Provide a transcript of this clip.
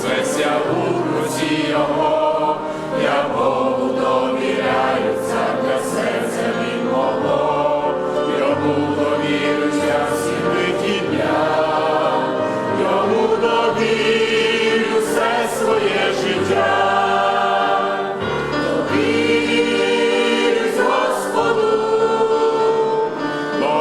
Труситься у руці його, я Богу довіряю, це для серця він мого, йому довірюся всі биті дня, йому довірю все своє життя. Довірюсь Господу, бо